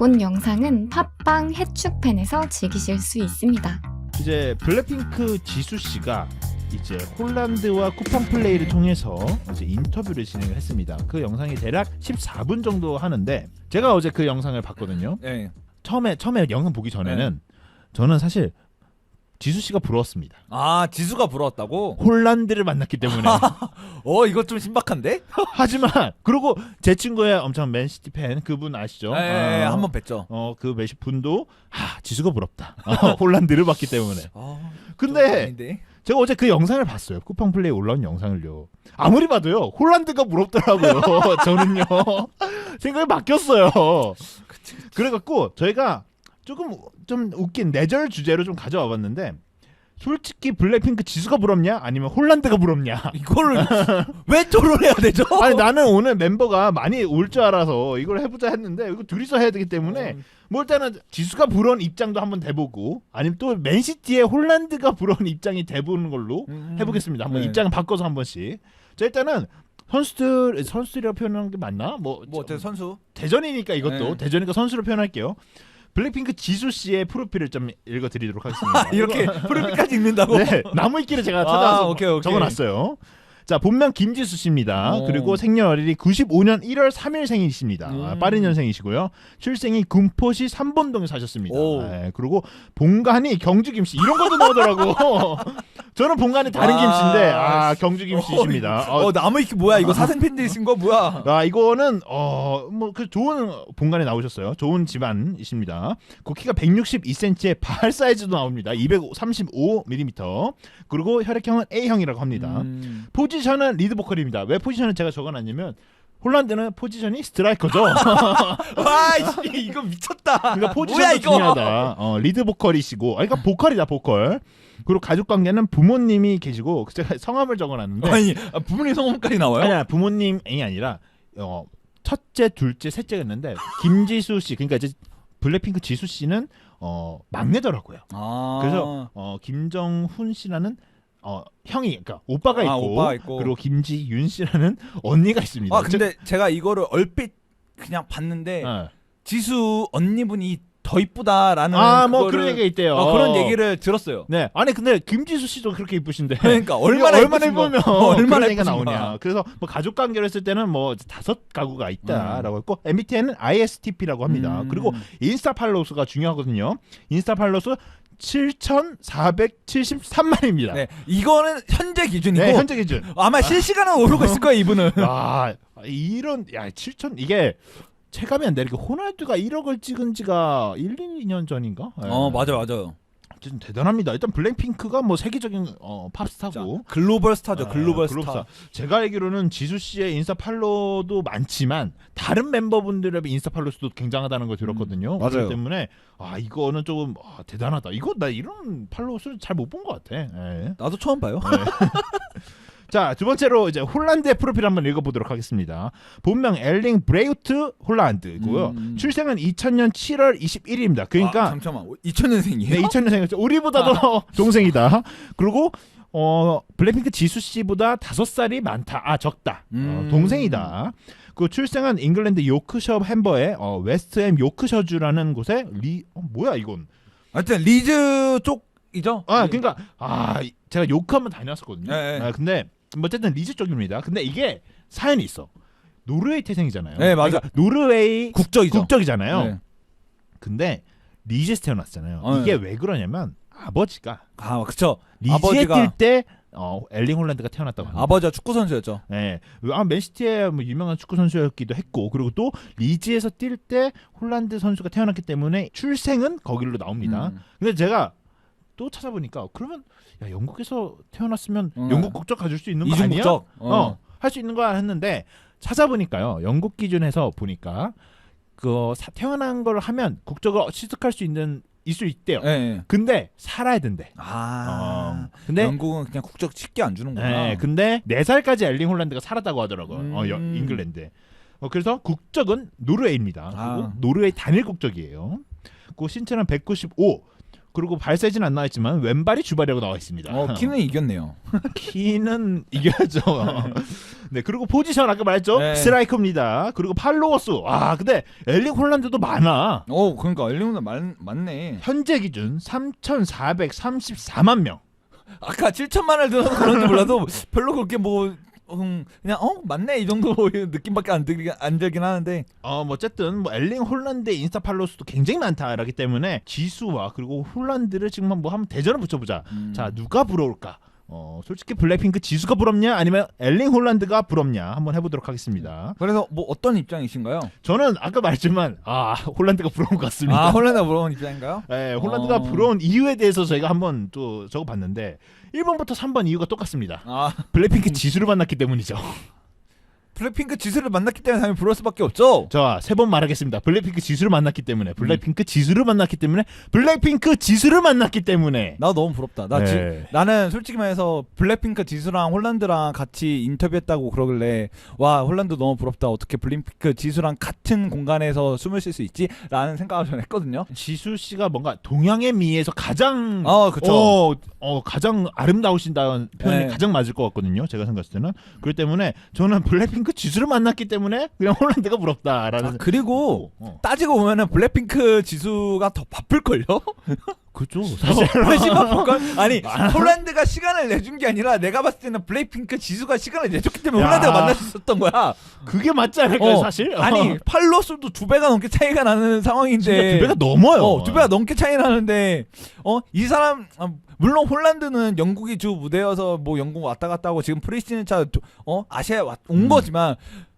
본 영상은 팟빵 해축팬에서 즐기실 수 있습니다. 이제 블랙핑크 지수 씨가 이제 홀란드와 쿠팡 플레이를 통해서 이제 인터뷰를 진행을 했습니다. 그 영상이 대략 14분 정도 하는데 제가 어제 그 영상을 봤거든요. 네. 처음에 처음에 영상 보기 전에는 저는 사실 지수 씨가 부러웠습니다. 아 지수가 부러웠다고? 홀란드를 만났기 때문에. 어 이거 좀 신박한데? 하지만 그리고 제 친구의 엄청 맨시티 팬 그분 아시죠? 네, 어, 한번 뵀죠. 어그 메시 분도 아 지수가 부럽다. 어, 홀란드를 봤기 때문에. 아, 근데? 제가 어제 그 영상을 봤어요. 쿠팡 플레이 올라온 영상을요. 아무리 봐도요. 홀란드가 부럽더라고요. 저는요. 생각이 바뀌었어요. 그래갖고 저희가 조금 좀 웃긴 내절 주제로 좀 가져와 봤는데 솔직히 블랙핑크 지수가 부럽냐 아니면 홀란드가 부럽냐 이거를 왜 토론해야 되죠? 아니 나는 오늘 멤버가 많이 올 줄 알아서 이걸 해보자 했는데 이거 둘이서 해야 되기 때문에 음. 뭐 일단은 지수가 부러운 입장도 한번 돼보고 아니면 또 맨시티의 홀란드가 부러운 입장이 돼보는 걸로 음. 해보겠습니다. 한번 네. 입장을 바꿔서 한 번씩. 자 일단은 선수들 선수들이라고 표현하는 게 맞나? 뭐, 뭐 어때 선수? 대전이니까 이것도 네. 대전이니까 선수로 표현할게요. 블랙핑크 지수 씨의 프로필을 좀 읽어드리도록 하겠습니다. 이렇게 프로필까지 읽는다고? 네, 나무 위키를 제가 아, 찾아서 오케이, 오케이. 적어놨어요. 자 본명 김지수 씨입니다. 오. 그리고 생년월일이 95년 1월 3일 생이십니다. 아, 음. 빠른 년생이시고요. 출생이 군포시 삼본동에 사셨습니다. 오. 네, 그리고 본관이 경주 김씨 이런 것도 나오더라고. 저는 본관이 다른 아. 김씨인데 아 경주 김씨십니다. 어, 어 나무 이렇게 뭐야? 이거 사생 팬들이신 거 뭐야? 아 이거는 어뭐 그 좋은 본관에 나오셨어요. 좋은 집안이십니다. 그 키가 162cm에 발 사이즈도 나옵니다. 235mm. 그리고 혈액형은 A형이라고 합니다. 음. 포지션은 리드 보컬입니다. 왜 포지션을 제가 적어놨냐면 홀란드는 포지션이 스트라이커죠. 와 이- 이거 미쳤다. 그러니까 이거? 중요하다. 어, 리드 보컬이시고, 아, 그러니까 보컬이다 보컬. 그리고 가족 관계는 부모님이 계시고 제가 성함을 적어놨는데 아니 아, 부모님 성함까지 나와요? 아니야 부모님이 아니라 어, 첫째, 둘째, 셋째였는데 김지수 씨 그러니까 이제 블랙핑크 지수 씨는 어, 막내더라고요. 아. 그래서 어, 김정훈 씨라는 어, 형이 그러니까 오빠가 있고, 아, 오빠가 있고. 그리고 김지윤 씨라는 언니가 있습니다. 아 근데 제가 이거를 얼핏 그냥 봤는데 어. 지수 언니분이 더 이쁘다라는 아, 뭐 그런 얘기가 있대요. 어, 그런 얘기를 들었어요. 네. 아니 근데 김지수 씨도 그렇게 이쁘신데. 그러니까 얼마나 얼마나 예쁘면 어, 얼마나 얘기가 나오냐. 그래서 뭐 가족 관계로 했을 때는 뭐 다섯 가구가 음. 있다라고 했고 MBTI는 ISTP라고 합니다. 음. 그리고 인스타 팔로우 수가 중요하거든요. 인스타 팔로우 수 7,473만입니다. 네, 이거는 현재 기준이고 네, 현재 기준. 아마 실시간은 오르고 있을 거예요 이분은. 아, 이런 야, 7천 이게 체감이 안 돼. 이렇게 호날두가 1억을 찍은 지가 1, 2년 전인가? 네. 어 맞아 맞아요. 좀 대단합니다. 일단 블랙핑크가 뭐 세계적인 어, 팝스타고 글로벌 스타죠 아, 글로벌 글로벌 스타. 제가 알기로는 지수 씨의 인스타 팔로도 많지만 다른 멤버분들의 인스타 팔로 수도 굉장하다는 걸 들었거든요. 음, 그렇기 맞아요. 때문에 아 이거는 조금 아, 대단하다. 이거 나 이런 팔로우 수를 잘 못 본 것 같아. 예. 나도 처음 봐요. 자, 두 번째로 이제 홀란드의 프로필 한번 읽어보도록 하겠습니다. 본명 엘링 브레우트 홀란드고요. 음. 출생은 2000년 7월 21일입니다. 그러니까 아, 잠깐만 2000년생이에요? 네, 2000년생이었죠. 우리보다도 동생이다. 그리고 어 블랙핑크 지수 씨보다 다섯 살이 많다. 아 적다. 음. 어, 동생이다. 그 출생은 잉글랜드 요크셔 햄버의 어, 웨스트햄 요크셔주라는 곳에 리 어, 뭐야 이건? 하여튼 리즈 쪽이죠? 아 그러니까 아 이- 제가 요크 한번 다녔었거든요. 네, 네. 아, 근데 뭐 어쨌든 리즈 쪽입니다. 근데 이게 사연이 있어. 노르웨이 태생이잖아요. 네, 맞아. 그러니까 노르웨이 국적이죠. 국적이잖아요. 네. 근데 리즈에서 태어났잖아요. 어, 이게 네. 왜 그러냐면 아버지가 아 그쵸. 리즈에 아버지가- 뛸때 어, 엘링 홀란드가 태어났다고 합니다. 아버지가 축구 선수였죠. 네. 아, 맨시티의 뭐 유명한 축구 선수였기도 했고 그리고 또 리즈에서 뛸 때 홀란드 선수가 태어났기 때문에 출생은 거길로 나옵니다. 음. 근데 제가 또 찾아보니까 그러면 야, 영국에서 태어났으면 음. 영국 국적 가질 수 있는 거 이중 아니야? 국적. 어. 할 수 있는 거야 했는데 찾아보니까요. 영국 기준에서 보니까 그 사- 태어난 걸 하면 국적을 취득할 수 있는 있을 있대요. 예. 예. 근데 살아야 된대. 아. 어. 근데 영국은 그냥 국적 쉽게 안 주는구나. 네, 근데 네 살까지 엘링 홀란드가 살았다고 하더라고요. 음. 어, 여- 잉글랜드에. 어, 그래서 국적은 노르웨이입니다. 아. 그리고 노르웨이 단일 국적이에요. 그 신체는 195, 그리고 발 사이즈는 안 나와 있지만 왼발이 주발이라고 나와 있습니다. 어, 키는 이겼네요. 키는 이겨야죠. 네, 그리고 포지션 아까 말했죠. 네. 스트라이커입니다. 그리고 팔로워 수. 아, 근데 엘링 홀란드도 많아. 어, 그러니까 엘리오는 많 맞네. 현재 기준 3,434만 명. 아까 7천만을 들어서 그런지 몰라도 별로 그렇게 뭐 음, 그냥 어 맞네 이 정도 느낌밖에 안 들긴 안 들긴 하는데 어, 뭐 어쨌든 뭐 엘링 홀란드의 인스타 팔로워 수도 굉장히 많다라기 때문에 지수와 그리고 홀란드를 지금 뭐 한번 대전을 붙여보자. 음. 자, 누가 부러울까? 어, 솔직히 블랙핑크 지수가 부럽냐 아니면 엘링 홀란드가 부럽냐 한번 해보도록 하겠습니다. 그래서 뭐 어떤 입장이신가요? 저는 아까 말했지만 아 홀란드가 부러운 것 같습니다. 아 홀란드 물어본 입장인가요? 네, 홀란드가 어. 부러운 이유에 대해서 저희가 한번 또 적어봤는데 1번부터 3번 이유가 똑같습니다. 아 블랙핑크 지수를 만났기 때문이죠. 블랙핑크 지수를 만났기 때문에 당연히 부러울 수밖에 없죠. 자, 세 번 말하겠습니다. 블랙핑크 지수를 만났기 때문에, 블랙핑크 지수를 만났기 때문에, 블랙핑크 지수를 만났기 때문에. 나 너무 부럽다. 나 지, 네. 나는 솔직히 말해서 블랙핑크 지수랑 홀란드랑 같이 인터뷰했다고 그러길래 와 홀란드 너무 부럽다. 어떻게 블랙핑크 지수랑 같은 공간에서 숨을 쉴 수 있지?라는 생각을 전 했거든요. 지수 씨가 뭔가 동양의 미에서 가장 어 그쵸. 어, 어, 가장 아름다우신다는 표현이 네. 가장 맞을 것 같거든요. 제가 생각했을 때는. 그렇기 때문에 저는 블랙핑크 지수를 만났기 때문에 그냥 홀란드가 부럽다라는. 아, 그리고 어, 따지고 보면은 블랙핑크 지수가 더 바쁠걸요? 그죠. 사실 훨씬 바쁠걸? 아니 홀란드가 시간을 내준 게 아니라 내가 봤을 때는 블랙핑크 지수가 시간을 내줬기 때문에 야. 홀란드가 만날 수 있었던 거야 그게 맞지 않을까요, 어. 사실? 아니 팔로수도 두 배가 넘게 차이가 나는 상황인데 진짜 두 배가 넘어요. 어, 두 배가 넘게 차이 나는데 어 이 사람 아, 물론 홀란드는 영국이 주 무대여서 뭐 영국 왔다 갔다 하고 지금 프리시즌 차어 아시아에 왔, 온 음. 거지만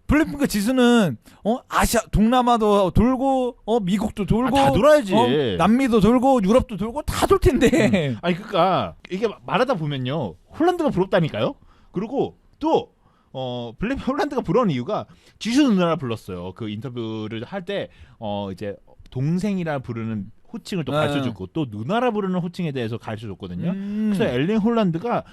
블랙핑크 지수는 어 아시아 동남아도 돌고 어 미국도 아, 돌고 다 돌아야지. 어, 남미도 돌고 유럽도 돌고 다 돌 텐데 아니 그러니까 이게 말하다 보면요 홀란드가 부럽다니까요. 그리고 또 어, 블랙 홀란드가 부러운 이유가 지수 누나를 불렀어요. 그 인터뷰를 할 때 어, 이제 동생이라 부르는 호칭을 또 네. 가르쳐 줬고 또 누나라 부르는 호칭에 대해서 가르쳐 줬거든요. 음. 그래서 엘링 홀란드가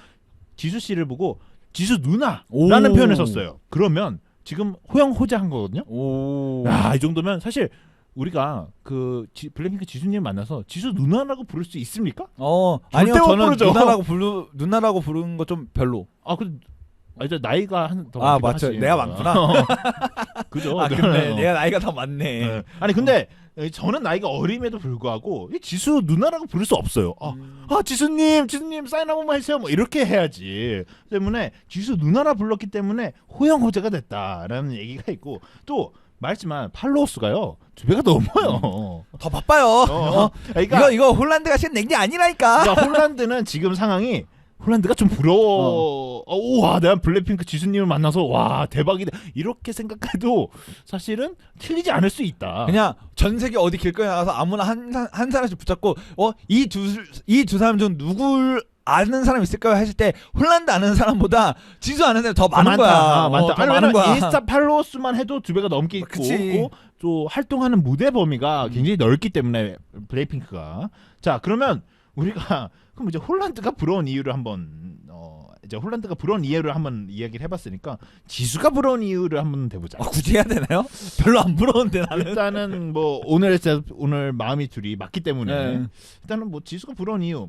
지수 씨를 보고 지수 누나라는 오. 표현을 썼어요. 그러면 지금 호영호재한 거거든요. 오. 야, 이 정도면 사실 우리가 그 지, 블랙핑크 지수님 만나서 지수 누나라고 부를 수 있습니까? 어 아니요 못 저는 부르죠. 누나라고 부르 누나라고 부르는 거 좀 별로. 아, 그 아, 이제 나이가 한더 아, 맞죠. 내가 많구나. 그죠? 아 근데 어. 내가 나이가 더 많네. 네. 아니 근데 저는 나이가 어림에도 불구하고 이 지수 누나라고 부를 수 없어요. 아, 음. 아 지수님, 지수님 사인 한 번만 해주세요. 뭐 이렇게 해야지. 때문에 지수 누나라 불렀기 때문에 호영호재가 됐다라는 얘기가 있고 또 말했지만 팔로워 수가요 두 배가 넘어요. 더 바빠요. 어. 어. 그러니까, 이거 이거 홀란드가 시간 낸게 아니라니까. 그러니까 홀란드는 지금 상황이 홀란드가 좀 부러워. 어. 우와, 내가 블랙핑크 지수님을 만나서 와 대박이다. 이렇게 생각해도 사실은 틀리지 않을 수 있다. 그냥 전 세계 어디 길거리 나가서 아무나 한, 사- 한 사람씩 붙잡고 어이두이 두 사람 중 누굴 아는 사람 있을까요 했을 때 홀란드 아는 사람보다 지수 아는 사람 더 아, 많은 거야. 아, 어, 많다. 더 아니, 많은 거야. 인스타 팔로워 수만 해도 두 배가 넘게 있고, 그치. 또 활동하는 무대 범위가 음. 굉장히 넓기 때문에 블랙핑크가 자 그러면 우리가 그럼 이제 홀란드가 부러운 이유를 한번 어 이제 홀란드가 부러운 이유를 한번 이야기를 해봤으니까 지수가 부러운 이유를 한번 대보자. 아, 굳이 해야 되나요? 별로 안 부러운데 나는. 일단은 뭐 오늘 오늘 마음이 둘이 맞기 때문에 네. 일단은 뭐 지수가 부러운 이유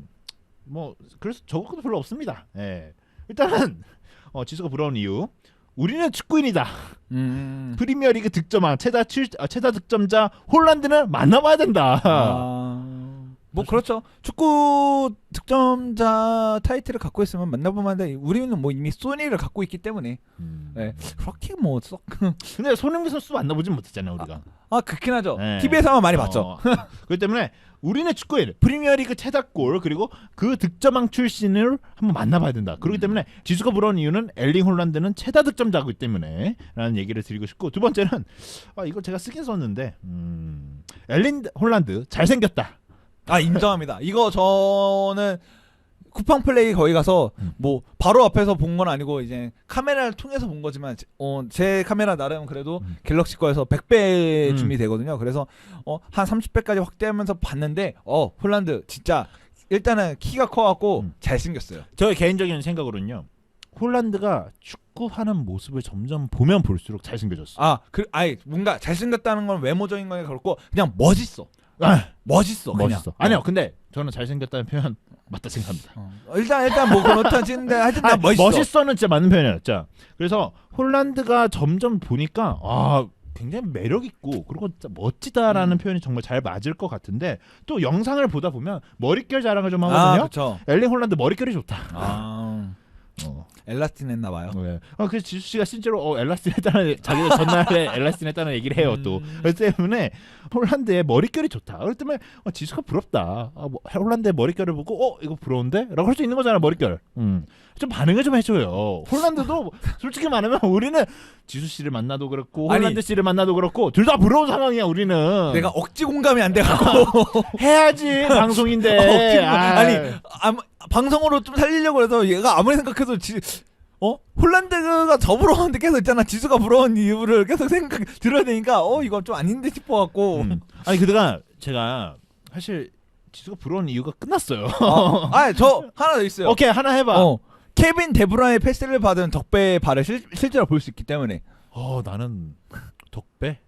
뭐 그래서 적을 것도 별로 없습니다. 예. 일단은 어, 지수가 부러운 이유 우리는 축구인이다. 음. 프리미어리그 득점왕 최다 칠, 아, 최다 득점자 홀란드는 만나봐야 된다. 아. 뭐 그렇죠. 축구 득점자 타이틀을 갖고 있으면 만나보면 하는데 우리는 뭐 이미 소니를 갖고 있기 때문에 음. 네. 그렇게 뭐 썩 근데 손흥민 선수 만나보진 못했잖아요 우리가. 아 그렇긴 하죠. 네. TV에서만 많이 봤죠. 어, 그렇기 때문에 우리는 축구인 프리미어리그 최다골 그리고 그 득점왕 출신을 한번 만나봐야 된다. 그렇기 음. 때문에 지수가 부러운 이유는 엘링 홀란드는 최다 득점자이기 때문에라는 얘기를 드리고 싶고 두 번째는 아 이거 제가 쓰긴 썼는데 음, 엘린 홀란드 잘생겼다. 아 인정합니다. 이거 저는 쿠팡 플레이 거기 가서 음. 뭐 바로 앞에서 본 건 아니고 이제 카메라를 통해서 본 거지만 제- 어, 제 카메라 나름 그래도 음. 갤럭시 거에서 100배 음. 준비되거든요. 그래서 어, 한 30배까지 확대하면서 봤는데 어 홀란드 진짜 일단은 키가 커갖고 음. 잘생겼어요. 저의 개인적인 생각으로는요. 홀란드가 축구하는 모습을 점점 보면 볼수록 잘생겨졌어. 아, 그, 아니, 뭔가 잘생겼다는 건 외모적인 거에 그렇고, 그냥 멋있어. 아, 멋있어. 그냥. 멋있어. 아니요, 근데 저는 잘생겼다는 표현 맞다 생각합니다. 어. 일단 일단 뭐 그렇다 치는데 하여튼 난 아니, 멋있어. 멋있어 는 진짜 맞는 표현이었죠. 그래서 홀란드가 점점 보니까 아 굉장히 매력 있고 그리고 진짜 멋지다라는 음. 표현이 정말 잘 맞을 것 같은데 또 영상을 보다 보면 머릿결 자랑을 좀 아, 하거든요. 그렇죠. 엘링 홀란드 머릿결이 좋다. 아. 어. 엘라스틴 했나 봐요. 네. 아, 그래서 지수 씨가 실제로 어, 엘라스틴 했다는 자기가 전날에 엘라스틴 했다는 얘기를 해요 또. 음. 그렇기 때문에 홀란드의 머릿결이 좋다. 그렇기 때문에 어, 지수가 부럽다. 아, 뭐, 홀란드의 머릿결을 보고 어 이거 부러운데? 라고 할 수 있는 거잖아 머릿결. 음. 좀 반응을 좀 해줘요. 홀란드도 솔직히 말하면 우리는 지수 씨를 만나도 그렇고 아니. 홀란드 씨를 만나도 그렇고 둘 다 부러운 상황이야 우리는. 내가 억지 공감이 안 돼갖고 해야지 방송인데. 억지 공감. 아. 아니 아무, 방송으로 좀 살리려고 해서 얘가 아무리 생각해도 지, 어 홀란드가 더 부러운데 계속 있잖아 지수가 부러운 이유를 계속 생각 들어야 되니까 어 이거 좀 아닌데 싶어갖고 음. 아니 그다가 제가 사실 지수가 부러운 이유가 끝났어요. 어, 아저 하나 더 있어요. 오케이 하나 해봐. 어 케빈 데브라의 패스를 받은 덕배의 발을 실, 실제로 볼 수 있기 때문에 어 나는 덕배.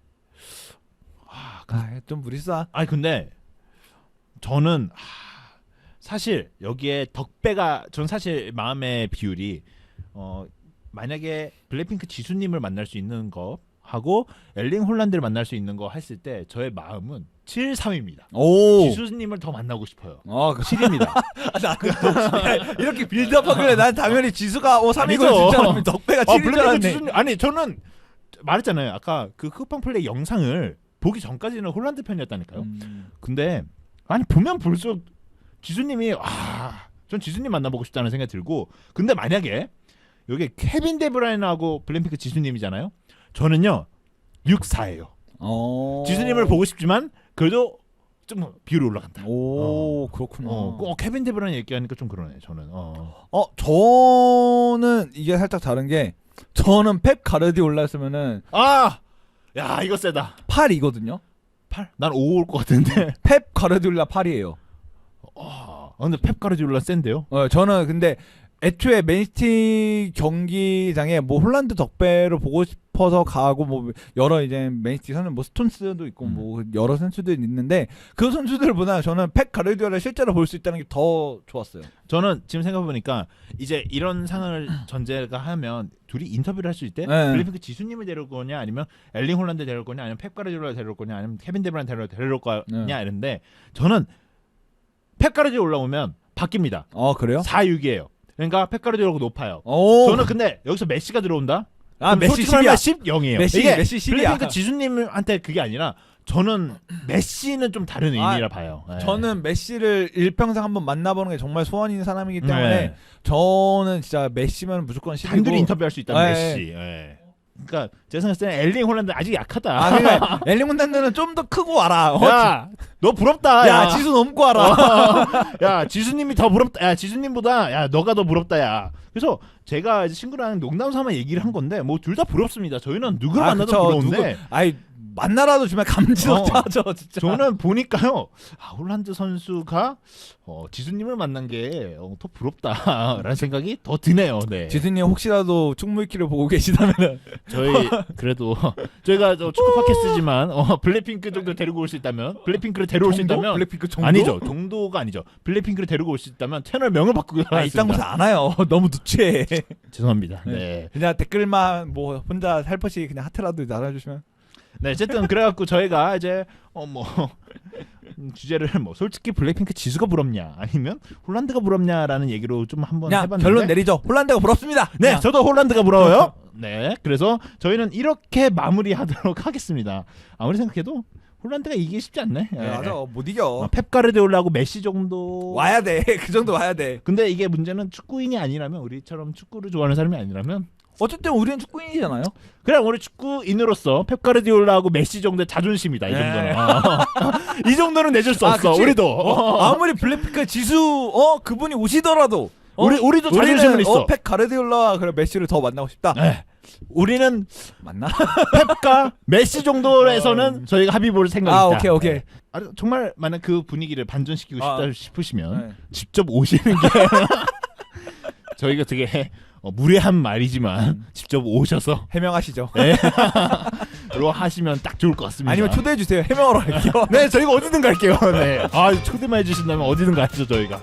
아좀 무리싸. 아니 근데 저는 하, 사실 여기에 덕배가 전 사실 마음의 비율이 어 만약에 블랙핑크 지수님을 만날 수 있는 거 하고 엘링 홀란드를 만날 수 있는 거 했을 때 저의 마음은 7, 3입니다. 오. 지수님을 더 만나고 싶어요. 어, 그, 7입니다. 아, 나는 이렇게 빌드업하길래 난 당연히 지수가 어 3위가 아니죠. 줄 알았는데 덕배가 아, 7일 줄 알았네. 지수님 아니 저는 말했잖아요. 아까 그 쿠팡 플레이 영상을 보기 전까지는 홀란드 편이었다니까요. 음. 근데 아니 보면 볼수록 지수님이 아 전 지수님 만나보고 싶다는 생각이 들고 근데 만약에 여기 케빈 데브라인하고 블랙핑크 지수님이잖아요 저는요 6, 4예요 어. 지수님을 보고 싶지만 그래도 좀 비율이 올라간다 오 그렇구나. 어, 어, 케빈 데브라인 얘기하니까 좀 그러네 저는 어. 어 저는 이게 살짝 다른 게 저는 펩 가르디올라였으면은 아! 야 이거 세다 8이거든요. 8? 난5올것 같은데 펩 가르디올라 8이에요. 아, 근데 펩 가르디올라 센데요 어 저는 근데 애초에 맨시티 경기장에 뭐 홀란드 덕배를 보고 싶어서 가고 뭐 여러 이제 맨시티 선수 뭐 스톤스도 있고 음. 뭐 여러 선수들이 있는데 그 선수들보다 저는 펩 가르디올라 실제로 볼 수 있다는 게 더 좋았어요. 저는 지금 생각해 보니까 이제 이런 상황을 전제가 하면 둘이 인터뷰를 할 수 있을 때 네. 블랙핑크 지수님을 데려올 거냐 아니면 엘링 홀란드 데려올 거냐 아니면 펩 가르디올라 데려올 거냐 아니면 케빈 데브란 데려올, 데려올 거냐 네. 이랬는데 저는 펩 가르디올라 오면 바뀝니다 어 그래요? 4, 6이에요 그러니까 펩 가르디올라가 높아요 오. 저는 근데 여기서 메시가 들어온다 아 메시 솔직히 말하면 10이야. 10, 0이에요 메시 이게 메시 10이야. 블랙핑크 지수님한테 그게 아니라 저는 메시는 좀 다른 아, 의미라 봐요 네. 저는 메시를 일평생 한번 만나보는 게 정말 소원인 사람이기 때문에 네. 저는 진짜 메시면 무조건 10이고 단둘이 인터뷰할 수 있다는 네. 메시 예. 그러니까 제 생각할 때는 엘링 홀란드 아직 약하다 아 그러니까 엘링문단드는 좀 더 크고 와라. 어, 야, 너 부럽다. 야, 야, 지수 넘고 와라. 야, 지수님이 더 부럽다. 야, 지수님보다 야, 너가 더 부럽다. 야. 그래서 제가 이제 친구랑 농담 삼아 얘기를 한 건데 뭐 둘 다 부럽습니다. 저희는 누구를 아, 만나도 그쵸. 부러운데 누구- 아이 만나라도 주면 감지도 어. 진짜. 저는 보니까요. 아, 홀란드 선수가 어, 지수님을 만난 게 어, 더 부럽다라는 생각이 더 드네요. 네. 지수님 혹시라도 충무위키를 보고 계시다면 저희 그래도 저희가 저 축구 팟캐스트지만 어, 블랙핑크 정도 데리고 올 수 있다면 블랙핑크를 데려올 수 있다면 블랙핑크 정도 아니죠. 정도가 아니죠. 블랙핑크를 데리고 올 수 있다면 채널 명을 바꾸고 아, 이딴 곳에 안 와요. 너무 누추해. 죄송합니다. 네. 네. 그냥 댓글만 뭐 혼자 살포시 그냥 하트라도 달아주시면. 네, 어쨌든 그래갖고 저희가 이제 어 뭐 주제를 뭐 솔직히 블랙핑크 지수가 부럽냐 아니면 홀란드가 부럽냐라는 얘기로 좀 한번 그냥 해봤는데 결론 내리죠. 홀란드가 부럽습니다. 네, 그냥. 저도 홀란드가 부러워요. 네, 그래서 저희는 이렇게 마무리하도록 하겠습니다. 아무리 생각해도 홀란드가 이기기 쉽지 않네. 네, 예. 맞아 못 어, 이겨. 펩 가르디올라하고 메시 정도 와야 돼. 그 정도 와야 돼. 근데 이게 문제는 축구인이 아니라면 우리처럼 축구를 좋아하는 사람이 아니라면 어쨌든 우리는 축구인이잖아요. 그냥 우리 축구인으로서 펩 가르디올라하고 메시 정도의 자존심이다 이 네. 정도는 어. 이 정도는 내줄 수 아, 없어 그치? 우리도 어, 아무리 블랙핑크 지수 어 그분이 오시더라도 어, 우리 우리도 자존심은 있어 어, 팩 가르디올라 그래 메시를 더 만나고 싶다. 네. 우리는 맞나? 펩과 메시 정도에서는 저희가 합의 볼 생각이 아 오케이 오케이. 아, 정말 만약 그 분위기를 반전시키고 싶다 아. 싶으시면 네. 직접 오시는 게 저희가 되게 어, 무례한 말이지만 음. 직접 오셔서 해명하시죠. 네. 로 하시면 딱 좋을 것 같습니다. 아니면 초대해 주세요. 해명하러 갈게요. 네, 저희가 어디든 갈게요. 네. 아, 초대만 해 주신다면 어디든 가죠, 저희가.